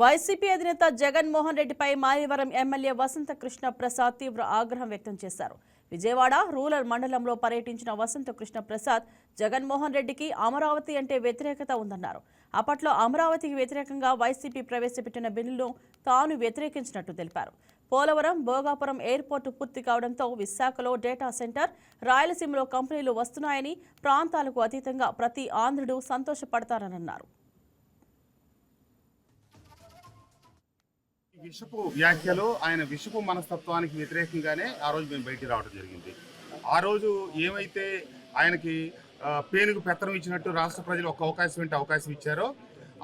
YCP అధినేత జగన్మోహన్ రెడ్డిపై Mayavaram MLA Vasantha Krishna Prasad తీవ్ర ఆగ్రహం వ్యక్తం చేశారు. విజయవాడ రూరల్ మండలంలో పర్యటించిన వసంత కృష్ణ ప్రసాద్ జగన్మోహన్ రెడ్డికి అమరావతి అంటే వ్యతిరేకత ఉందన్నారు. అప్పట్లో అమరావతికి వ్యతిరేకంగా వైసీపీ ప్రవేశపెట్టిన బిల్లును తాను వ్యతిరేకించినట్టు తెలిపారు. పోలవరం భోగాపురం ఎయిర్పోర్టు పూర్తి కావడంతో విశాఖలో డేటా సెంటర్ రాయలసీమలో కంపెనీలు వస్తున్నాయని ప్రాంతాలకు అతీతంగా ప్రతి ఆంధ్రుడు సంతోషపడతారన్నారు విషపు వ్యాఖ్యలు ఆయన విషపు మనస్తత్వానికి వ్యతిరేకంగానే ఆ రోజు మేము బయటికి రావడం జరిగింది. ఆ రోజు ఏమైతే ఆయనకి పేనుకు పెత్తనం ఇచ్చినట్టు రాష్ట్ర ప్రజలు ఒక అవకాశం ఏంటి అవకాశం ఇచ్చారో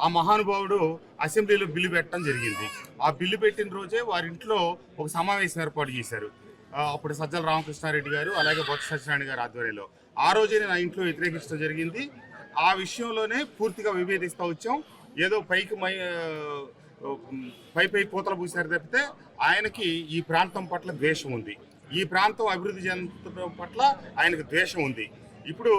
ఆ మహానుభావుడు అసెంబ్లీలో బిల్లు పెట్టడం జరిగింది. ఆ బిల్లు పెట్టిన రోజే వారి ఇంట్లో ఒక సమావేశం ఏర్పాటు చేశారు. అప్పుడు సజ్జల రామకృష్ణారెడ్డి గారు అలాగే బొత్స సత్యనారాయణ గారు ఆధ్వర్యంలో. ఆ రోజే నా ఇంట్లో వ్యతిరేకించడం జరిగింది. ఆ విషయంలోనే పూర్తిగా విభేదిస్తూ వచ్చాం. ఏదో పైకి మై పై పై పూతలు పూసారు తప్పితే ఆయనకి ఈ ప్రాంతం పట్ల ద్వేషం ఉంది. ఈ ప్రాంతం అభివృద్ధి చెందడం పట్ల ఆయనకు ద్వేషం ఉంది. ఇప్పుడు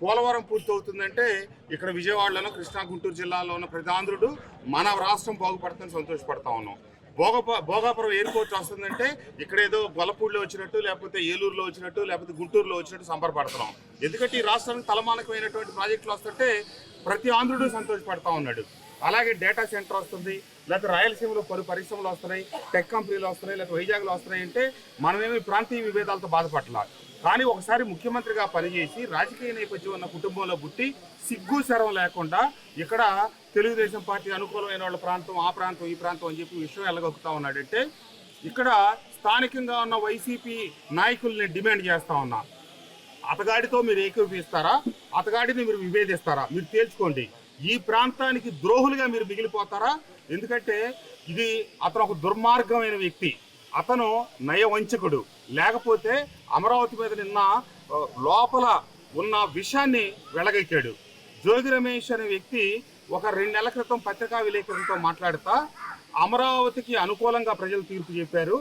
పోలవరం పూర్తవుతుందంటే ఇక్కడ విజయవాడలోనో కృష్ణా గుంటూరు జిల్లాలో ఉన్న ప్రతి ఆంధ్రుడు మన రాష్ట్రం బాగుపడుతుందని సంతోషపడతా ఉన్నాం. భోగప భోగాపురం ఎయిర్పోర్ట్ వస్తుందంటే ఇక్కడ ఏదో గొల్లపూడిలో వచ్చినట్టు లేకపోతే ఏలూరులో వచ్చినట్టు లేకపోతే గుంటూరులో వచ్చినట్టు సంబరపడుతున్నాం ఎందుకంటే ఈ రాష్ట్రానికి తలమానకమైనటువంటి ప్రాజెక్టులు వస్తుంటే ప్రతి ఆంధ్రుడు సంతోషపడతా ఉన్నాడు. అలాగే డేటా సెంటర్ వస్తుంది లేకపోతే రాయలసీమలో పలు పరిశ్రమలు వస్తున్నాయి టెక్ కంపెనీలు వస్తున్నాయి లేకపోతే వైజాగ్లో వస్తున్నాయి అంటే మనమేమి ప్రాంతీయ విభేదాలతో బాధపడాల కానీ ఒకసారి ముఖ్యమంత్రిగా పనిచేసి రాజకీయ నేపథ్యం ఉన్న కుటుంబంలో పుట్టి సిగ్గు శరం లేకుండా ఇక్కడ తెలుగుదేశం పార్టీ అనుకూలమైన వాళ్ళ ప్రాంతం ఆ ప్రాంతం ఈ ప్రాంతం అని చెప్పి విషయం ఎల్లగొక్కుతా ఉన్నాడంటే ఇక్కడ స్థానికంగా ఉన్న వైసీపీ నాయకుల్ని డిమాండ్ చేస్తా ఉన్నా. అతగాడితో మీరు ఏకీపిస్తారా అతగాడిని మీరు విభేదిస్తారా? మీరు తేల్చుకోండి. ఈ ప్రాంతానికి ద్రోహులుగా మీరు మిగిలిపోతారా? ఎందుకంటే ఇది అతను ఒక దుర్మార్గమైన వ్యక్తి. అతను నయవంచకుడు. లేకపోతే అమరావతి మీద నిన్న లోపల ఉన్న విషయాన్ని వెలగెక్కాడు. జోగి రమేష్ అనే వ్యక్తి ఒక రెండు నెలల క్రితం పత్రికా విలేకరులతో మాట్లాడుతా అమరావతికి అనుకూలంగా ప్రజలు తీర్పు చెప్పారు.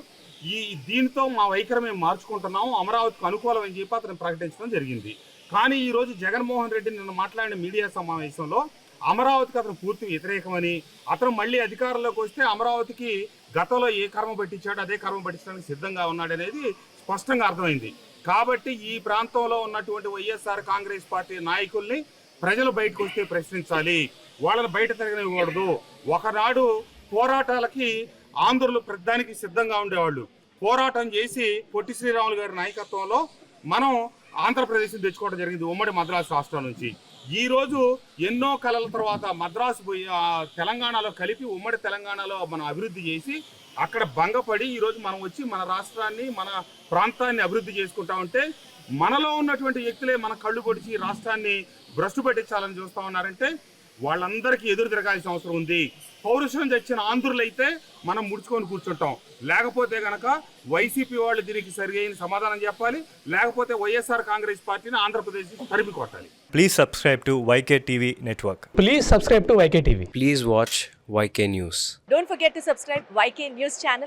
ఈ దీనితో మా వైఖరి మేము మార్చుకుంటున్నాం అమరావతికి అనుకూలం అని చెప్పి అతను ప్రకటించడం జరిగింది. కానీ ఈరోజు జగన్మోహన్ రెడ్డి నిన్న మాట్లాడిన మీడియా సమావేశంలో అమరావతికి అతను పూర్తి వ్యతిరేకమని అతను మళ్ళీ అధికారంలోకి వస్తే అమరావతికి గతంలో ఏ కర్మ పట్టించాడో అదే కర్మ పట్టించడానికి సిద్ధంగా ఉన్నాడనేది స్పష్టంగా అర్థమైంది. కాబట్టి ఈ ప్రాంతంలో ఉన్నటువంటి వైఎస్ఆర్ కాంగ్రెస్ పార్టీ నాయకుల్ని ప్రజలు బయటకు వస్తే ప్రశ్నించాలి. వాళ్ళని బయట తిరగనివ్వకూడదు. ఒకనాడు పోరాటాలకి ఆంధ్రులు ప్రతిదానికి సిద్ధంగా ఉండేవాళ్ళు. పోరాటం చేసి పొట్టి శ్రీరాములు గారి నాయకత్వంలో మనం ఆంధ్రప్రదేశ్ తెచ్చుకోవడం జరిగింది ఉమ్మడి మద్రాసు రాష్ట్రం నుంచి. ఈరోజు ఎన్నో కళల తర్వాత మద్రాసు పోయి ఆ, తెలంగాణలో కలిపి ఉమ్మడి తెలంగాణలో మనం అభివృద్ధి చేసి అక్కడ భంగపడి ఈరోజు మనం వచ్చి మన రాష్ట్రాన్ని మన ప్రాంతాన్ని అభివృద్ధి చేసుకుంటా ఉంటే మనలో ఉన్నటువంటి వ్యక్తులే మన కళ్ళు పొడిచి రాష్ట్రాన్ని భ్రష్టు పెట్టించాలని చూస్తూ ఉన్నారంటే వాళ్ళందరికీ ఎదురు తిరగాల్సిన అవసరం ఉంది పౌరుషం తెచ్చిన ఆంధ్రులైతే మనం ముడుచుకొని కూర్చుంటాం లేకపోతే గనక వైసీపీ వాళ్ళు దీనికి సరి అయిన సమాధానం చెప్పాలి లేకపోతే వైఎస్ఆర్ కాంగ్రెస్ పార్టీని ఆంధ్రప్రదేశ్ తరిమి కొట్టాలి Please subscribe to YK TV Network. Please subscribe to YK TV. Please watch YK News. Don't forget to subscribe YK News channel